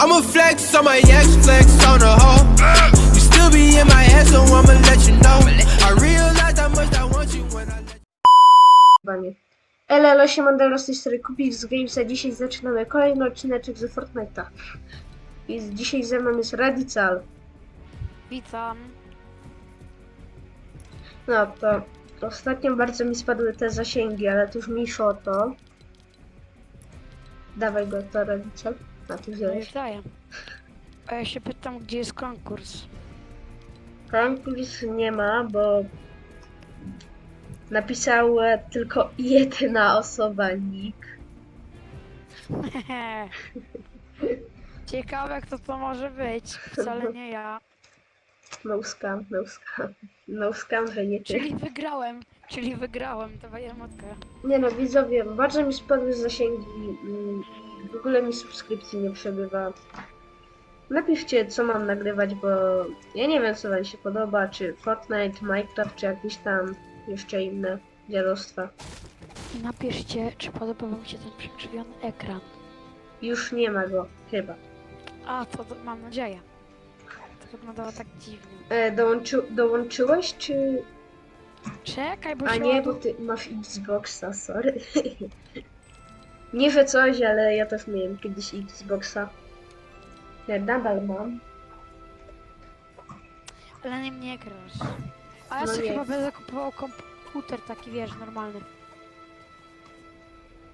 I'ma flex on my ex, flex on the hoe. You still be in my head, so I'ma let you know. I realize how much I want you when I let Banie. LL Mandela z tej z Gamesa. Dzisiaj zaczynamy kolejny odcineczek ze Fortnite'a. I dzisiaj ze mną jest Radical. Witam. No to ostatnio bardzo mi spadły te zasięgi, ale to już mniejsza o to. Dawaj go to Radical. A tu No wziąłeś. już daję. A ja się pytam, gdzie jest konkurs. Konkurs nie ma, bo napisała tylko jedna osoba nick. Ciekawe, kto to może być. Wcale nie ja. No scam, no scam. No scam, że nie ty. Czyli wygrałem. Czyli wygrałem tę emotkę. Nie no, widzowie, bardzo mi spadły zasięgi mm, i w ogóle mi subskrypcji nie przebywa. Napiszcie, co mam nagrywać, bo ja nie wiem, co wam się podoba, czy Fortnite, Minecraft, czy jakieś tam jeszcze inne dziadostwa. Napiszcie, czy podoba wam się ten przekrzywiony ekran. Już nie ma go, chyba. A, to mam nadzieję. To wyglądało tak dziwnie. E, dołączy, dołączyłeś, czy... Czekaj, bo A się nie, bo ty masz Xboxa, sorry. nie, że coś, ale ja też miałem kiedyś Xboxa. Ja nadal mam. Ale nie mnie grasz. A ja No sobie nie. chyba będę kupował komputer taki, wiesz, normalny.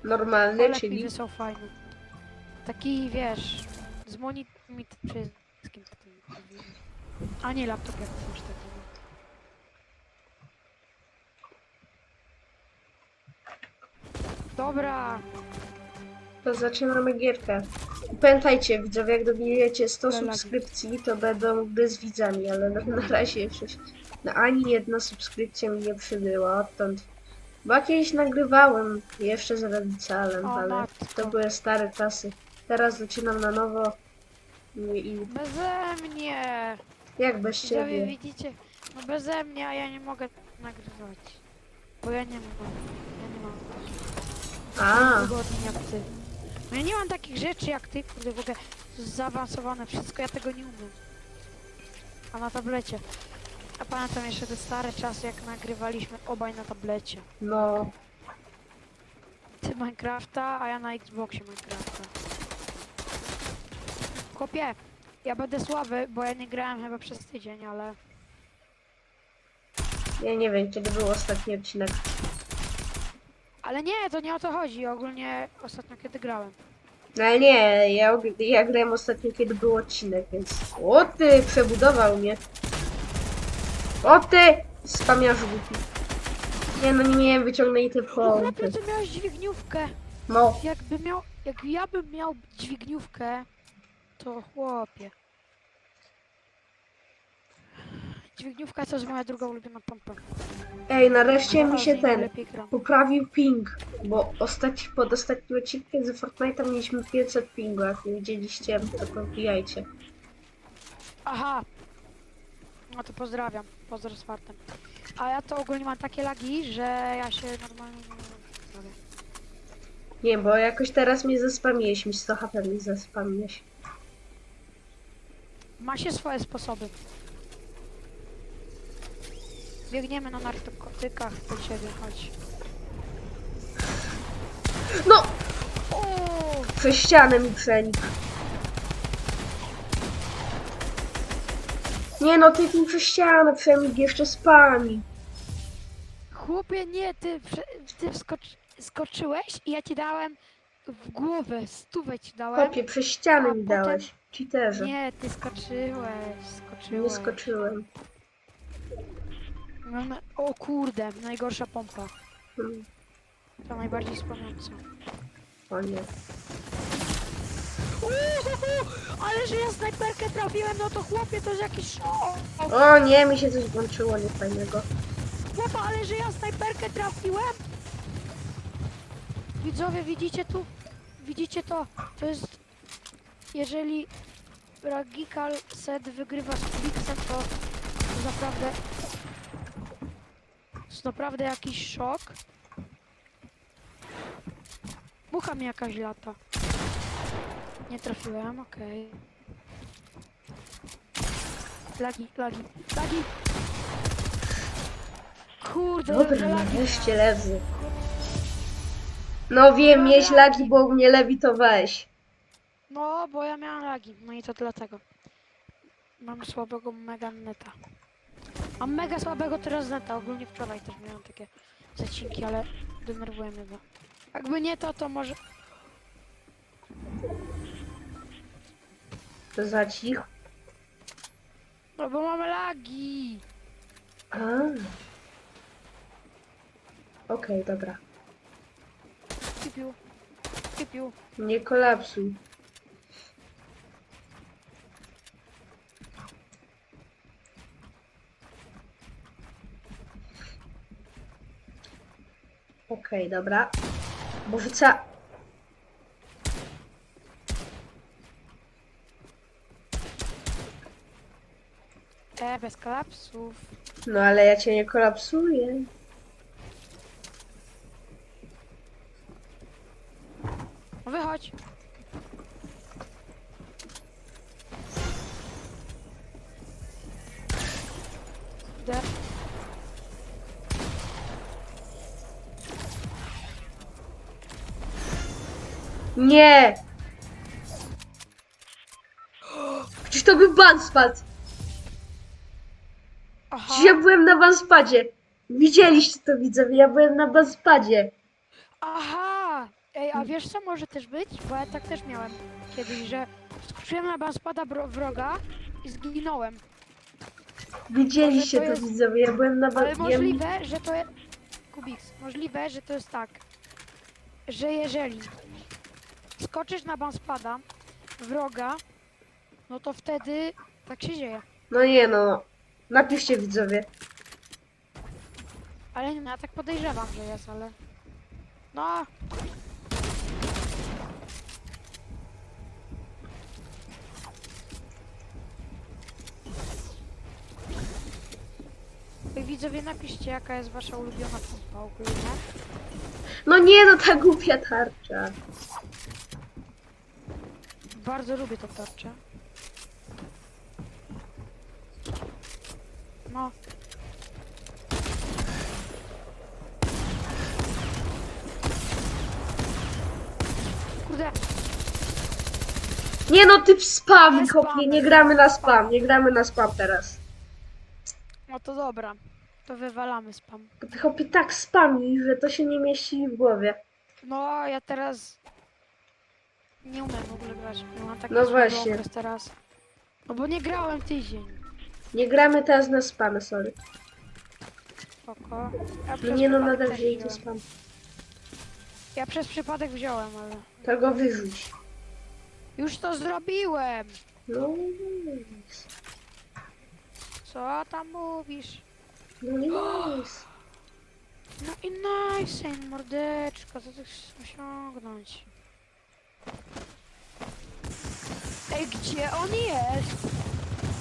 Normalny, Ale czyli... piwy są fajne. Taki, wiesz, z monitorem wszystkim takim. A nie laptop jak masz taki. no. Dobra, To zaczynamy gierkę. Pamiętajcie, widzowie, jak dobijecie 100 Lelaki. subskrypcji, to będą gry z widzami, ale na, na razie jeszcze no, ani jedna subskrypcja mi nie przybyła odtąd. Bo kiedyś nagrywałem jeszcze z Radicalem, O, ale to były stare czasy. Teraz zaczynam na nowo i, i beze mnie. jak bez Widzowie, ciebie. widzicie? No beze mnie, a ja nie mogę nagrywać. Bo ja nie mam. A, jak ty. No ja nie mam takich rzeczy jak ty, kurde, w ogóle zaawansowane wszystko, ja tego nie umiem. A na tablecie. A pamiętam jeszcze te stare czasy, jak nagrywaliśmy obaj na tablecie. no, Ty Minecrafta, a ja na Xboxie Minecrafta. Kopie, ja będę słaby, bo ja nie grałem chyba przez tydzień, ale... ja nie wiem, kiedy był ostatni odcinek. Ale nie, to nie o to chodzi, ogólnie ostatnio kiedy grałem. No ale nie, ja, ja grałem ostatnio, kiedy był odcinek, więc... O ty, przebudował mnie. O ty, spamiarz głupi. Nie no, nie miałem wyciągnięty No pompy. chłopie, ty miałeś dźwigniówkę. No, Jakby miał, jak ja bym miał dźwigniówkę, to chłopie. Dźwigniówka to jest moja druga ulubiona pompa. ej, nareszcie mi się z ten poprawił ping, bo ostatni, pod ostatnim odcinkiem ze Fortnite'a mieliśmy 500 pingu, jak nie widzieliście, to pobijajcie. Aha! No to pozdrawiam, pozdro z fartem. A ja to ogólnie mam takie lagi, że ja się normalnie nie robię. Nie, bo jakoś teraz mnie zespamiłeś, mi 100 HP mi zespamiłeś. Ma się swoje sposoby. Biegniemy na narkotykach do ciebie, chodź. No, przez ścianę mi przenik. Nie no, ty mi przez ścianę przenik jeszcze spami. Chłopie, nie, ty, prze- ty wskocz, skoczyłeś i ja ci dałem w głowę, stówę ci dałem. Chłopie, przez ścianę A mi potem- dałeś. Cheaterze. Nie, ty skoczyłeś, skoczyłeś. Nie skoczyłem. No, no, o kurde, najgorsza pompa. To najbardziej wspomniąca. O nie. Uhuhu, ale że ja snajperkę trafiłem, no to chłopie, to jest jakiś szok. O nie, mi się coś włączyło niefajnego. Chłopa, ale że ja snajperkę trafiłem. Widzowie, widzicie tu? Widzicie to? To jest... Jeżeli Ragikal Set wygrywa z Kubixem, to, naprawdę... To jest naprawdę jakiś szok. Bo mucha mi jakaś lata. Nie trafiłem, okej. Lagi, lagi, lagi! Kurde, Dobra, że lagi. leży. No wiem, mieć lagi, bo mnie lewitowałeś. No, bo ja miałem lagi, no i to dlatego. Mam słabego mega neta. Mam mega słabego teraz neta, ogólnie wczoraj też miałem takie zacinki, ale denerwuje mnie to. Jakby nie to, to może... To za cicho. No bo mamy lagi! A. Okej, dobra. Pipiu, pipiu. Nie kolapsuj. Okej, dobra. Może ca... E, bez kolapsów. No ale ja cię nie kolapsuję. Wychodź. Nie! Przecież to był banspad! Aha. Przecież ja byłem na banspadzie. Widzieliście to widzowie, ja byłem na banspadzie. Aha! Ej, a wiesz co może też być? Bo ja tak też miałem kiedyś, że skoczyłem na banspada wroga i zginąłem. Widzieliście to to jest- widzowie, ja byłem na Ale banspadzie. możliwe, że to jest... Kubiks, możliwe, że to jest tak, że jeżeli skoczysz na banspada wroga, no to wtedy tak się dzieje. No nie no. Napiszcie widzowie. Ale nie, no ja tak podejrzewam, że jest, ale... No... Wy Widzowie, napiszcie jaka jest wasza ulubiona pompa ogólnie. No nie no, ta głupia tarcza. Bardzo lubię te tarcze. No. Kurde, Nie no, typ spam, Nie kopie, spamy. nie gramy na spam, nie gramy na spam teraz. no to dobra. To wywalamy spam. Chłopie tak spami, że to się nie mieści w głowie. No, ja teraz nie umiem w ogóle grać. Ja mam taki No właśnie. teraz. No bo nie grałem tydzień. Nie gramy teraz na spamy, sorry. Spoko. Ja No przez nie no, przypadek nadal też wzięli to wziąłem. spam. Ja przez przypadek wziąłem, ale... To go wyrzuć. Już to zrobiłem! No, Co tam mówisz? no nice. No i nice, mordeczko, co ty chcesz osiągnąć? Ej, gdzie on jest?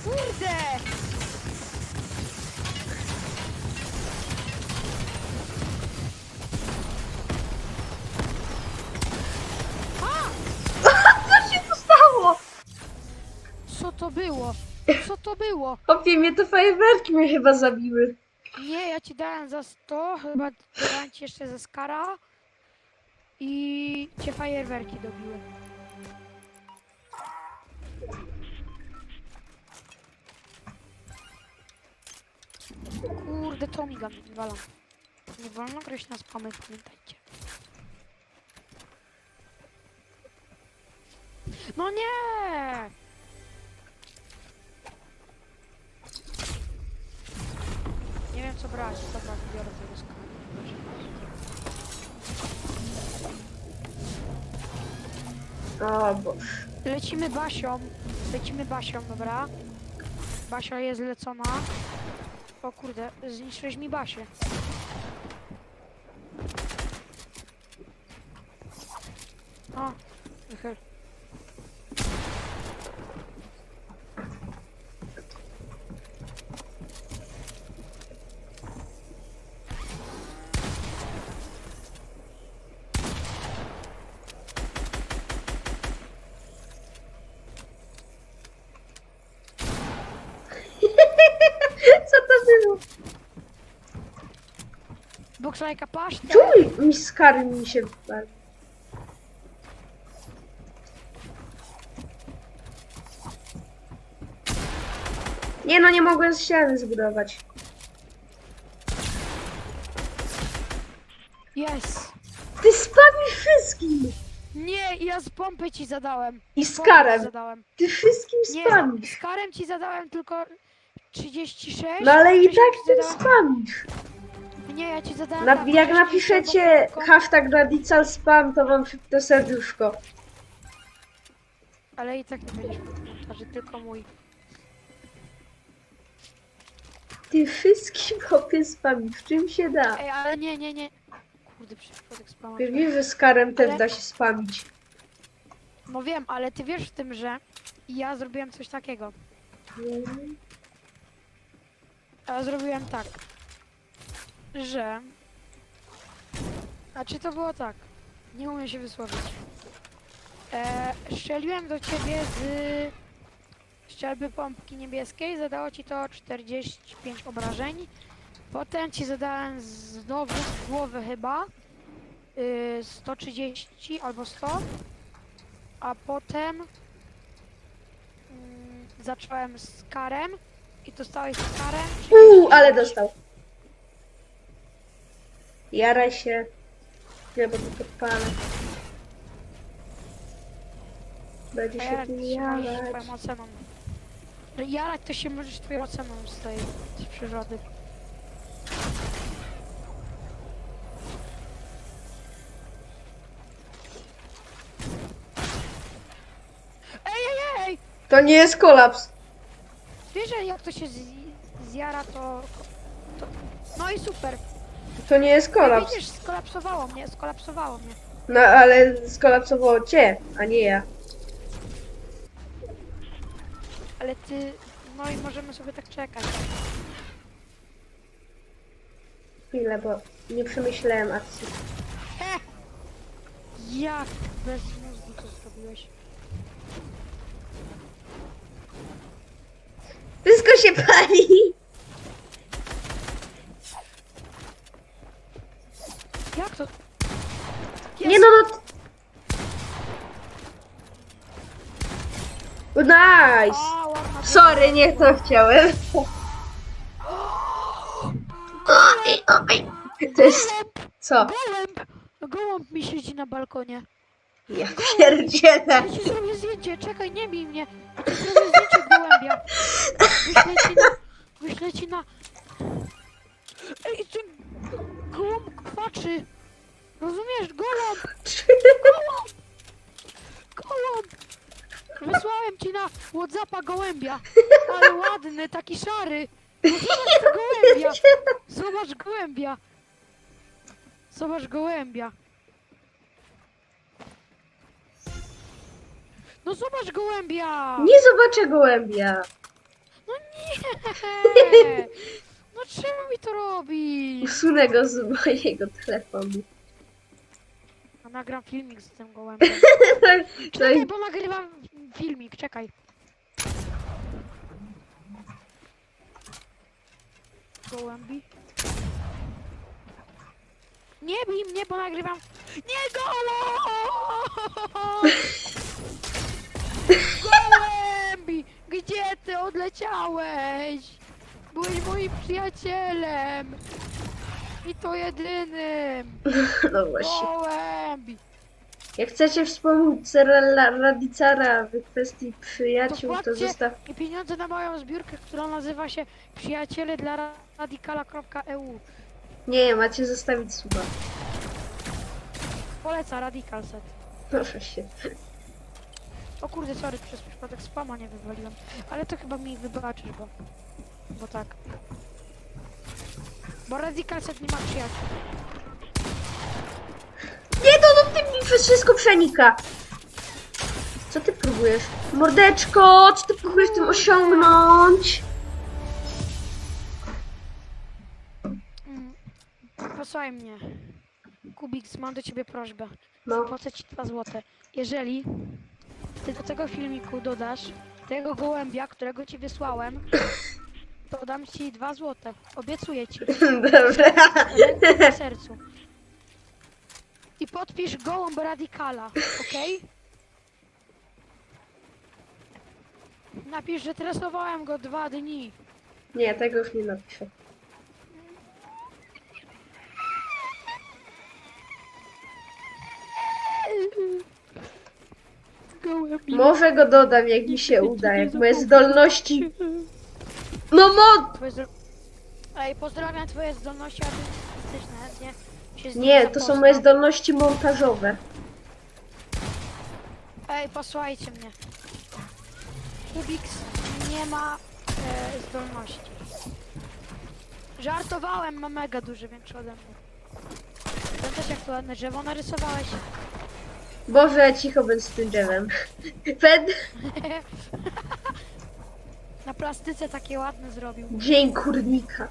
Kurde! Co się tu stało? Co to było? Co to było? Chłopie, mnie te fajerwerki mnie chyba zabiły. Nie, ja ci dałem za 100, chyba dałem ci jeszcze ze skara i cię fajerwerki dobiły. Kurde, to miga mi wala. Nie wolno grać na spamy, pamiętajcie. No nie! Nie wiem co brać, dobra, biorę tego skara. O Boże. Lecimy Basią. Lecimy Basią, dobra? Basia jest lecona. O kurde, zniszczyłeś mi Basię. O, wychyl. Looks like a pasztę. Czemu mi- skary mi się wypali? Nie no, nie mogłem z ściany zbudować. Yes. Ty spadł wszystkim! Nie, ja z pompy ci zadałem. I Z pompy karem. zadałem. Ty wszystkim Nie, spamisz. z karem ci zadałem tylko 36. No ale i tak zadałem- spamisz. Nie, ja ci zadałem. Na, tak, jak napiszecie tylko- hashtag radical spam, to wam to serduszko. Ale i tak nie będziesz komentarzy, tylko mój. Ty wszystkim hopie spamisz, w czym się da. Ej, ale nie, nie, nie. Kurde, przypadek spama. Wiesz, że z karem też Ale- da się spamić. No wiem, ale ty wiesz w tym, że ja zrobiłem coś takiego. Ja zrobiłem tak, że... A czy to było tak? Nie umiem się wysłowić. E, strzeliłem do ciebie z strzelby pompki niebieskiej, zadało ci to 45 obrażeń. Potem ci zadałem znowu z głowy chyba y, 130 albo 100. A potem mm, zacząłem z karem i dostałeś z karem. Uuu, 36. ale dostał. Jaraj się. Bo to podpalę. Będzie się tym jarać. twoją oceną. Że Jarać to się możesz twoją oceną z tej z przyrody. Ej, ej, ej! To nie jest kolaps. Wiesz, że jak to się z, zjara, to, to... No i super. To nie jest kolaps. Widzisz, skolapsowało mnie, skolapsowało mnie. No ale skolapsowało cię, a nie ja. Ale ty... No i możemy sobie tak czekać. Chwilę, bo nie przemyślałem akcji. He! Jak bez mózgu to zrobiłeś? Wszystko się pali! Jak to? Nie no, no... Nice! A, ładna Sorry, nie to chciałem. Oj, oj. To jest... Co? Gołęb! Gołąb mi siedzi na balkonie. Ja pierdzielę. Ja ci zrobię zdjęcie, czekaj, nie bij mnie. Ja ci zrobię zdjęcie gołębia. Wyślę ci na... Wyślę ci na... Ej, ten gołąb kwaczy. Rozumiesz? Gołąb! Gołąb! Gołąb! Wysłałem ci na Whatsappa gołębia. Ale ładny, taki szary. No zobacz gołębia. Zobacz gołębia. Zobacz gołębia. No zobacz gołębia! Nie zobaczę gołębia. No nie! Czemu mi to robisz? Usunę go z mojego telefonu. A nagram filmik z tym gołębiem. Czekaj, bo nagrywam filmik, czekaj. Gołębi. Nie bij mnie, bo nagrywam... Nie gołąb! Gołębi! Gdzie ty odleciałeś? Byłeś moim przyjacielem! I to jedynym! No właśnie. Gołębi! Jak chcecie wspomóc Ra- Radicara w kwestii przyjaciół, to wpłaccie zostaw... i pieniądze na moją zbiórkę, która nazywa się Przyjaciele dla radikala.eu. Nie, macie zostawić suba. Poleca Radical Set. Proszę się. O kurde, sorry, przez przypadek spama nie wywaliłem. Ale to chyba mi wybaczysz, bo... Bo tak. Bo Radical Set nie ma przyjaciół. Nie, to no ty mi wszystko przenika. Co ty próbujesz? Mordeczko, co ty próbujesz tym osiągnąć? Mm. Posłuchaj mnie. Kubiks, mam do ciebie prośbę. No, Zapłacę ci 2 złote. Jeżeli ty do tego filmiku dodasz tego gołębia, którego ci wysłałem to dam ci dwa złote. Obiecuję ci. Dobra. Rękę na sercu. I podpisz gołąb radikala, okej? Napisz, że tresowałem go dwa dni. Nie, tego już nie napiszę. Gołębi. Może go dodam, jak mi się uda, jak moje zdolności... No mod! Ej, pozdrawiam twoje zdolności artystyczne, chętnie się z nimi Nie, to są zapoznam. moje zdolności montażowe. Ej, posłuchajcie mnie. Kubix nie ma e, zdolności. Żartowałem, ma mega duży, większy ode mnie. Ten też jak to ładne drzewo narysowałeś. Boże, cicho bądź z tym drzewem. plastyce takie ładne zrobił. dzień kurnika.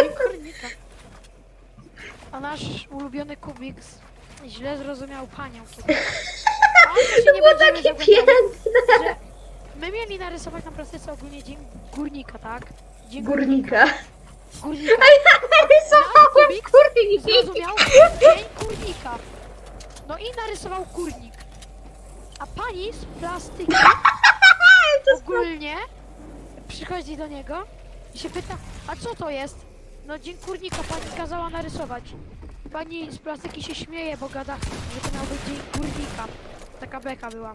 Dzień kurnika. A nasz ulubiony Kubiks źle zrozumiał panią kiedyś. A się nie Było będziemy takie zagłębiać, piękne. że My mieli narysować na plastyce ogólnie dzień górnika, tak? Dzień Górnika. Górnika. Narysowałem Kubik kurnik. Zrozumiał? Dzień kurnika. No i narysował kurnik. A pani z plastyki ogólnie przychodzi do niego i się pyta, a co to jest? No dzień kurnika pani kazała narysować. Pani z plastyki się śmieje, bo gada, że to miał być dzień kurnika. Taka beka była.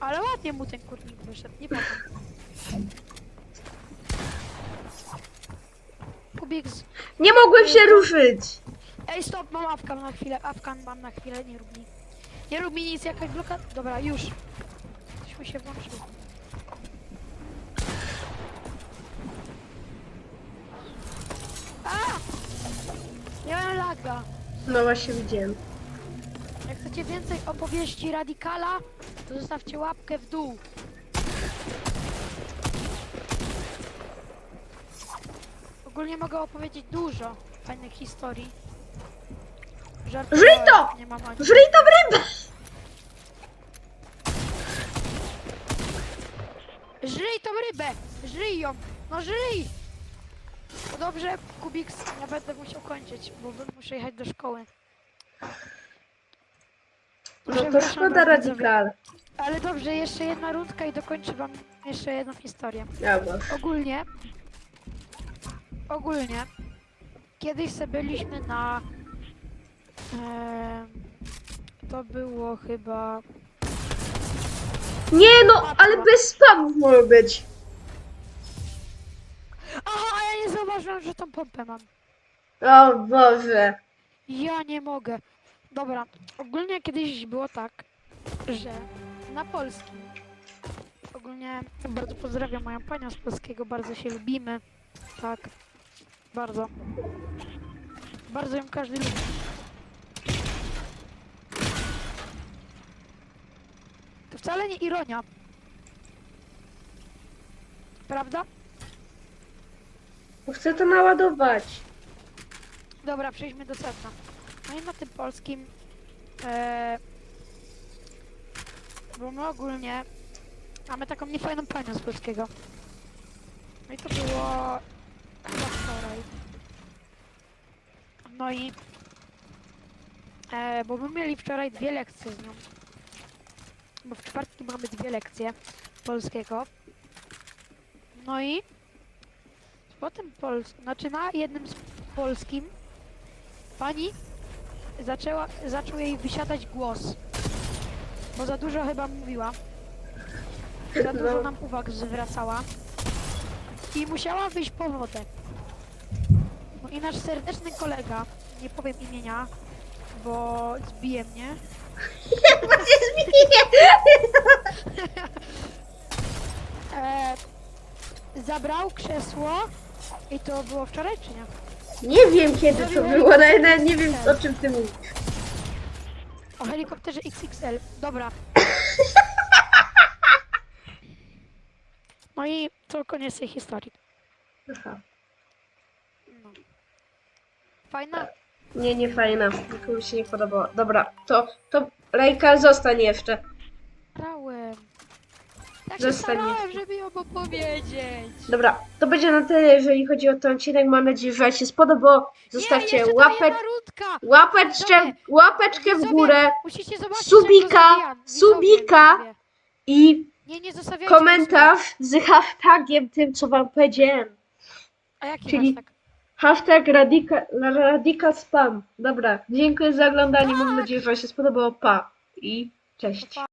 Ale ładnie mu ten kurnik wyszedł, nie pamiętam. Kubik z... Nie mogłem się ruszyć. Ej, stop, mam awkan na chwilę, awkan mam na chwilę, nie rób mi. Nie rób mi nic, jakaś blokada. Dobra, już. Coś mi się włączyło. A! Miałem laga. No właśnie widziałem. Jak chcecie więcej opowieści Radikala, to zostawcie łapkę w dół. Ogólnie mogę opowiedzieć dużo fajnych historii. Żartowałem, to! Nie mam ani... Żryj tą rybę! Żryj tą rybę! Żryj ją! No żryj! No dobrze, Kubiks, ja będę musiał kończyć, bo muszę jechać do szkoły. No to Przepraszam szkoda was, widzowie. radykal. Ale dobrze, jeszcze jedna rundka i dokończę wam jeszcze jedną historię. Dobra. Ogólnie, ogólnie, kiedyś sobie byliśmy na, em, to było chyba, Nie no, ale bez spamów może być. Zauważyłem, że tą pompę mam. O Boże. Ja nie mogę. Dobra, ogólnie kiedyś było tak, że na polskim, ogólnie bardzo pozdrawiam moją panią z polskiego, bardzo się lubimy, tak, bardzo. Bardzo ją każdy lubi. To wcale nie ironia. Prawda? Bo Chcę to naładować. Dobra, przejdźmy do sedna. No i na tym polskim, e, bo my ogólnie mamy taką niefajną panią z polskiego. No i to było chyba wczoraj. No i, e, bo my mieli wczoraj dwie lekcje z nią. Bo w czwartki mamy dwie lekcje polskiego. No i potem pols, znaczy na jednym z polskim pani zaczęła, zaczął jej wysiadać głos. Bo za dużo chyba mówiła. Za dużo No. nam uwag zwracała. I musiała wyjść po wodę. No i nasz serdeczny kolega, nie powiem imienia, bo zbije mnie. Bo się zmienię. E, zabrał krzesło i to było wczoraj czy nie? Nie wiem kiedy to było, nawet nie wiem o czym ty mówisz. O helikopterze XXL. Dobra. No i to koniec tej historii. Aha. No. Fajna? Nie, nie fajna. Nikomu się nie podobało. Dobra, to, to Lejka zostań jeszcze. Brałem. Tak się Zostań starałem, żeby ją opowiedzieć. Dobra, to będzie na tyle, jeżeli chodzi o ten odcinek. Mam nadzieję, że się spodobał. Zostawcie łapę, łapeczkę, Widzowie, łapeczkę w widzowie, górę Musicie zobaczyć, subika, jak. Widzowie, subika. widzowie. i Nie, nie zostawiajcie komentarz z hashtagiem tym, co wam powiedziałem. A jaki czyli- hashtag? Hashtag radika, radika spam. Dobra, dziękuję za oglądanie. Mam Tak. nadzieję, że wam się spodobało. Pa i cześć. Pa.